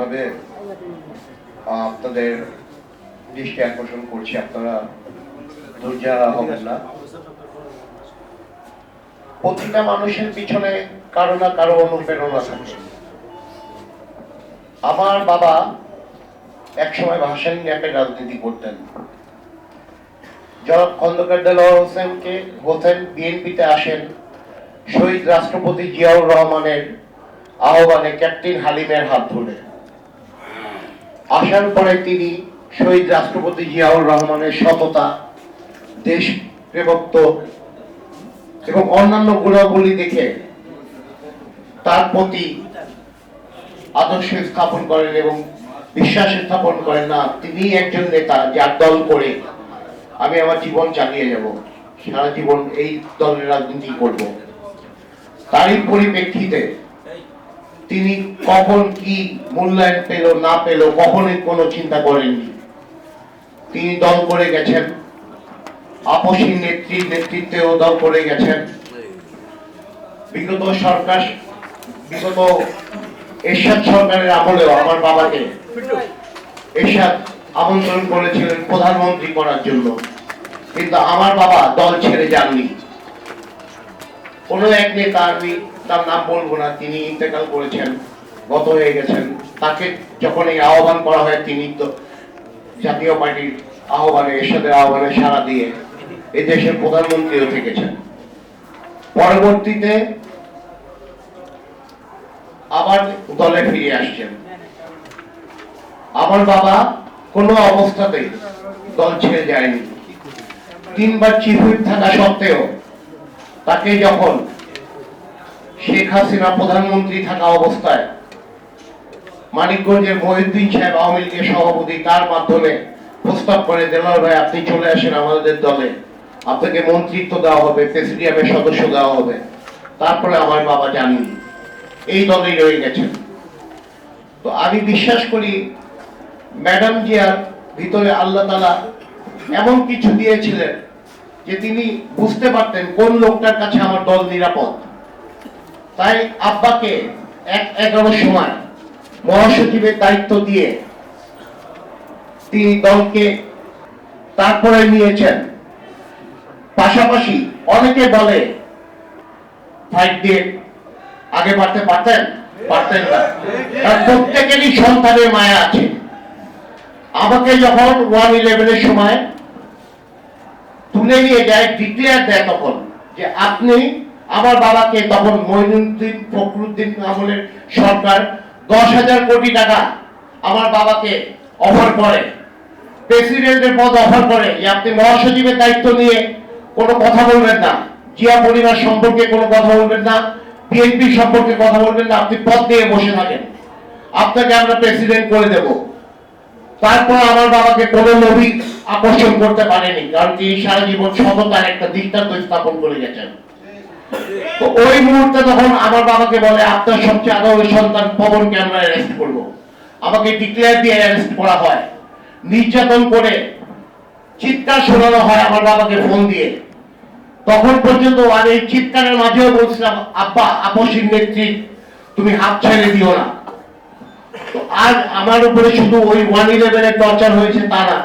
বিশেষভাবে আপনাদের দৃষ্টি আকর্ষণ করছি, আপনারা ধৈর্যা হবেন না। প্রতিটা মানুষের পিছনে কারও না কারও অনুপ্রেরণা থাকে। আমার বাবা একসময় ভাসানী ন্যাপের রাজনীতি করতেন। জনাব খন্দকার দেলোয়ার হোসেনকে হোসেন বিএনপিতে আসেন শহীদ রাষ্ট্রপতি জিয়াউর রহমানের আহ্বানে ক্যাপ্টেন হালিমের হাত ধরে। আসার পরে তিনি শহীদ রাষ্ট্রপতি জিয়াউর রহমানের সততা, দেশ প্রেমত্ব এবং অন্যান্য গুণাবলী দেখে তার প্রতি আদর্শ স্থাপন করেন এবং বিশ্বাস স্থাপন করেন, না, তিনি একজন নেতা যার দল করে আমি আমার জীবন চালিয়ে যাব। সারা জীবন এই দলের রাজনীতি করব। তারই পরিপ্রেক্ষিতে তিনি কখন কি মূল্যায়ন পেল, না পেল, কখনোই কোনো চিন্তা করেননি। তিনি দল করে গেছেন। আপসী নেত্রীর নেতৃত্বেও দল করে গেছেন। বিগত সরকার, বিগত এরশাদ সরকারের আমলেও আমার বাবাকে এরশাদ আমন্ত্রণ করেছিলেন প্রধানমন্ত্রী করার জন্য। কিন্তু আমার বাবা দল ছেড়ে যাননি। কোনো এক নেতা আমি তার নাম বলব না, তিনি ইন্তেকাল করেছেন, গত হয়ে গেছেন। তাকে যখন এই আহ্বান করা হয়, তিনি তো জাতীয় পার্টির আহ্বানে, এরশাদের আহ্বানে সাড়া দিয়ে এই দেশের প্রধানমন্ত্রীও থেকেছেন। পরবর্তীতে আবার দলে ফিরে আসছেন। আমার বাবা কোনো অবস্থাতেই দল ছেড়ে যায়নি। তিনবার চিফ হুইপ থাকা সত্ত্বেও তাকে যখন শেখ হাসিনা প্রধানমন্ত্রী থাকা অবস্থায় মানিকগঞ্জের মহিউদ্দিন সাহেব আওয়ামী লীগের সভাপতি, তার মাধ্যমে প্রস্তাব করে দেলোয়ার ভাই, আপনি চলে আসেন আমাদের দলে। আপনাকে মন্ত্রিত্ব দেওয়া হবে, প্রেসিডিয়ামের সদস্য দেওয়া হবে। তারপরে আমার বাবা জানেন। এই দলেই রয়ে গেছেন। তো আমি বিশ্বাস করি, ম্যাডাম জিয়ার ভিতরে আল্লাহ তালা এমন কিছু দিয়েছিলেন যে তিনি বুঝতে পারতেন কোন লোকটার কাছে আমার দল নিরাপদ। তাই আব্বাকে এক এগারোর সময় মহাসচিবের দায়িত্ব দিয়ে তিনি দলকে তারপরে নিয়েছেন। পাশাপাশি অনেকে বলে ফাইট দিয়ে আগে বাড়তে পারতেন পারতেন না। প্রত্যেকেরই সন্তানের মায়া আছে। আমাকে যখন ওয়ান ইলেভেনের সময় তুলে নিয়ে যায় ডিক্লেয়ার দেয় তখন যে আপনি আমার বাবাকে তখন মইনুদ্দিন ফখরুদ্দিন আমলের সরকার দশ হাজার কোটি টাকা আমার বাবাকে অফার করে। প্রেসিডেন্টের পদ অফার করে। আপনি মহাসচিবের দায়িত্ব নিয়ে কোনো কথা বলবেন না। জিয়া পরিবার সম্পর্কে কোনো কথা বলবেন না। বিএনপি সম্পর্কে কথা বলবেন না। আপনি পদ দিয়ে বসে থাকেন। আপনাকে আমরা প্রেসিডেন্ট করে দেব। তারপর আমার বাবাকে কোনো নবী আকর্ষণ করতে পারেনি। কারণ তিনি সারা জীবন সততার একটা দৃষ্টান্ত স্থাপন করে গেছেন। ওই মুহূর্তে তখন আমার বাবাকে বলে, আপনার সবচেয়ে সন্তান অ্যারেস্ট আমাকে ডিক্লেয়ার দিয়ে অ্যারেস্ট করা হয়। নির্যাতন করে চিৎকার শোনানো হয় আমার বাবাকে ফোন দিয়ে। তখন পর্যন্ত আর এই চিৎকারের মাঝেও বলছিলাম, আব্বা, আপসীর নেত্রী, তুমি হাত ছেড়ে দিও না। আজ আমার উপরে শুধু ওই ওয়ান ইলেভেনের টর্চার হয়েছে তা না।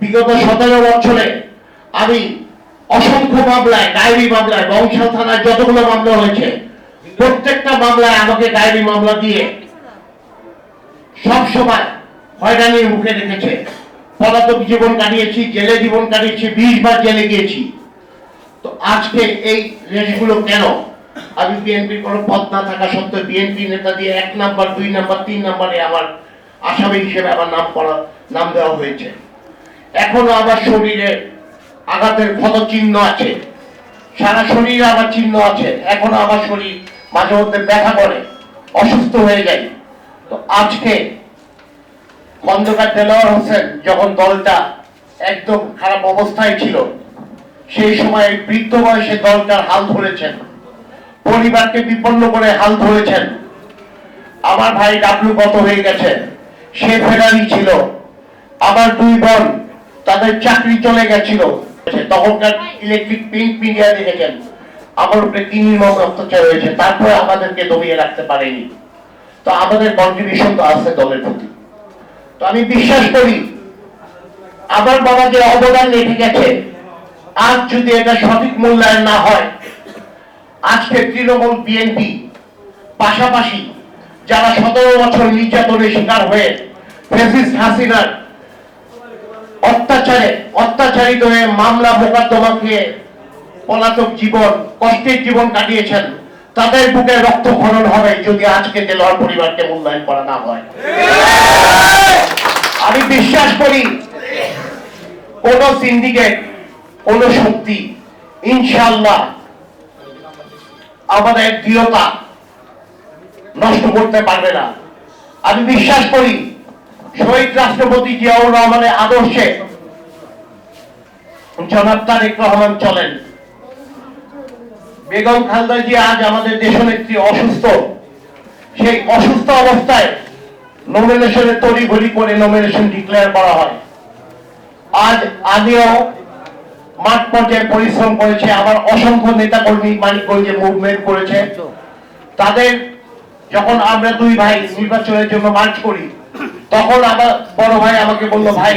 বিগত সতেরো বছরে আমি অসংখ্য মামলায়, ডায়েরি মামলায় বংশাল থানায় যতগুলো মামলা হয়েছে, প্রত্যেকটা মামলায় আমাকে ডায়েরি মামলা দিয়ে সব সময় হয়রানির মুখে রেখেছে। পলাতক জীবন কাটিয়েছি, জেলে জীবন কাটিয়েছি, বিশ বার জেলে গিয়েছি। তো আজকে এই রেসগুলো কেন? আমি বিএনপির কোনো পদ না থাকা সত্ত্বেও বিএনপি নেতা দিয়ে এক নাম্বার, দুই নাম্বার, তিন নাম্বারে আমার আসামি হিসেবে আমার নাম করা নাম দেওয়া হয়েছে। এখনও আমার শরীরে আঘাতের ক্ষত চিহ্ন আছে। সারা শরীরে আমার চিহ্ন আছে। এখনও আমার শরীর মাঝে মধ্যে ব্যথা করে, অসুস্থ হয়ে যায়। তো আজকে খন্দকার দেলোয়ার হোসেন যখন দলটা একদম খারাপ অবস্থায় ছিল, সেই সময় বৃদ্ধ বয়সে দলটার হাল ধরেছেন। পরিবারকে বিপন্ন করে হাল ধরেছেন। আমার ভাই ডাবলু গত হয়ে গেছে। সে ফেরারি ছিল। আমার দুই বোন তাদের চাকরি চলে গেছিল। তখনকার ইলেকট্রিক পিন পিনিয়া দেখেছেন আমার উপরে কি নির্মম অত্যাচার হয়েছে, তারপরে আমাদেরকে দমিয়ে রাখতে পারেনি। তো আমাদের কন্ট্রিবিউশন তো আছে দলের প্রতি। তো আমি বিশ্বাস করি, আমার বাবা যে অবদান রেখে গেছে, আজ যদি এটা সঠিক মূল্যায়ন না হয়, আজকে তৃণমূল বিএনপি পাশাপাশি যারা সতেরো বছর নির্যাতনের শিকার হয়ে হাসিনার অত্যাচারে অত্যাচারিত হয়ে মামলা মোকদ্দমাকে পলাতক জীবন, কষ্টের জীবন কাটিয়েছেন। তাদের বুকে রক্তক্ষরণ হবে যদি আজকে দেলোয়ার পরিবারকে মূল্যায়ন করা না হয়। আমি বিশ্বাস করি, কোন সিন্ডিকেট কোন শক্তি ইনশাল্লাহ আমাদের দৃঢ়তা নষ্ট করতে পারবে না। আমি বিশ্বাস করি শহীদ রাষ্ট্রপতি জিয়াউর রহমানের আদর্শে জনাব তারেক রহমান চলেন। বেগম খালদা জি আজ আমাদের দেশনেত্রী অসুস্থ। সেই অসুস্থ অবস্থায় নমিনেশনের তড়িঘড়ি করে নমিনেশন ডিক্লেয়ার করা হয়। আজ আমিও মাঠ পর্যায়ে পরিশ্রম করেছে, আবার অসংখ্য নেতাকর্মী মানিকগঞ্জে মুভমেন্ট করেছে। তাদের যখন আমরা দুই ভাই নির্বাচনের জন্য মার্চ করি তখন আমার বড় ভাই আমাকে বলল ভাই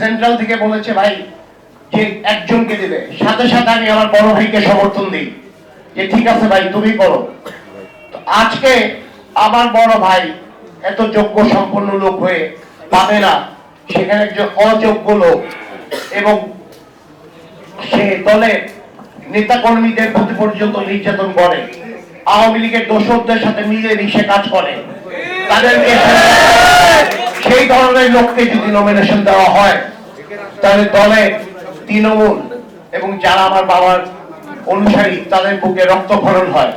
সেন্ট্রাল থেকে বলেছে ভাই যে একজনকে দেবে। সাথে সাথে আমি আমার বড় ভাইকে সমর্থন দিই। যে ঠিক আছে ভাই তুমি করো। আজকে আমার বড় ভাই এত যোগ্য সম্পন্ন লোক হয়ে পাবে না। সেখানে একজন অযোগ্য লোক এবং সে দলে নেতা কর্মীদের প্রতি পর্যন্ত নির্যাতন করে। আওয়ামী লীগের দোষকদের সাথে মিলে মিশে কাজ করে। তাদেরকে সেই ধরনের লোককে যদি নমিনেশন দেওয়া হয়, তাহলে দলে তৃণমূল এবং যারা আমার বাবার অনুসারী, তাদের বুকে রক্তক্ষরণ হয়।